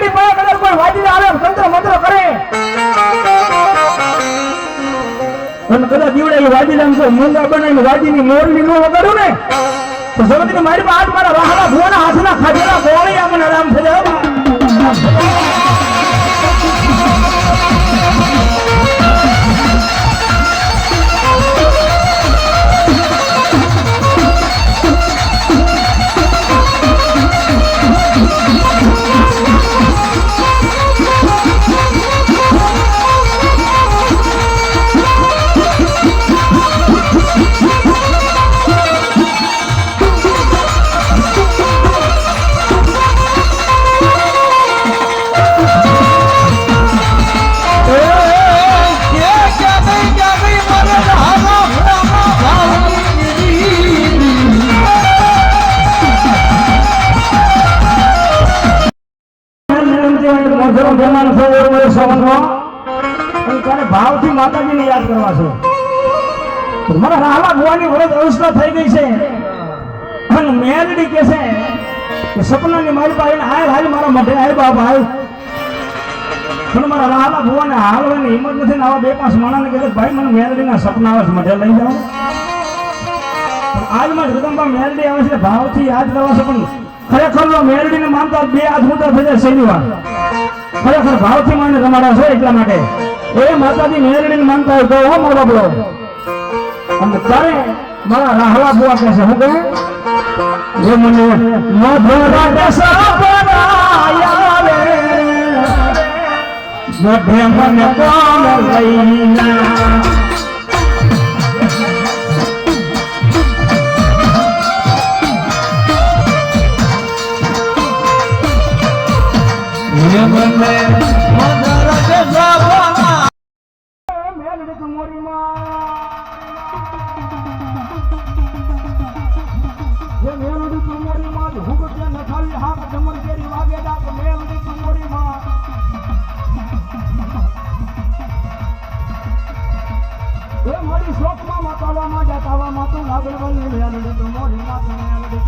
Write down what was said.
મેલડી પાસે કદાચ કોઈ વાજી આવે તંત્ર મંત્ર કરે. અને કદાચ દીવડે વાજી નામ કોઈ મૂંગા બનાવીને વાજીની મોરલી નો વગાડું ને. તો સમજીને મારી પાસે મારા વાહના ભુવાના હાથના ખાધેલા ગોળી મને આરામ થઈ જાય. મોઢેરો જમાનો થયો એવો એ સંવંતમાં. અને તારે ભાવથી માતાજીને યાદ કરવા છે. મારા રાહલા ભુવાની વરદ અવસ્થા થઈ ગઈ છે. અને મેલડી કે છે કે સપનાની મારી પાસે આય હાલ મારા મઢે હાલ, બાપ, હાલ. પણ મારા રાહલા ભુવાને હાલવાની હિંમત નથી ને આવા બે પાંચ માણસને કહે ભાઈ, મને મેલડીના સપના આવે છે મઢે લઈ જાઓ. આજમાં જગદંબા મેલડી આવે છે, ભાવથી યાદ કરવા છે, પણ ખરેખર મેળવીને માનતા બે હાથ મુદ્દા થઈ જાય શનિવાર ખરેખર ભાવથી માને તમારા છે એટલા માટે. એ માતાજી મેળવીને માનતા હોય તો હો મારો બાપડો અને તારે મારા રાહલા બુઆ કહે છે, હું કહે, જે મને મધુરા દસપરાયા રે મધે મને કોણ એ મારી શોકમાં મતાવા માં તું લાગણ બની મેલડી તુમોરી માં મેલડી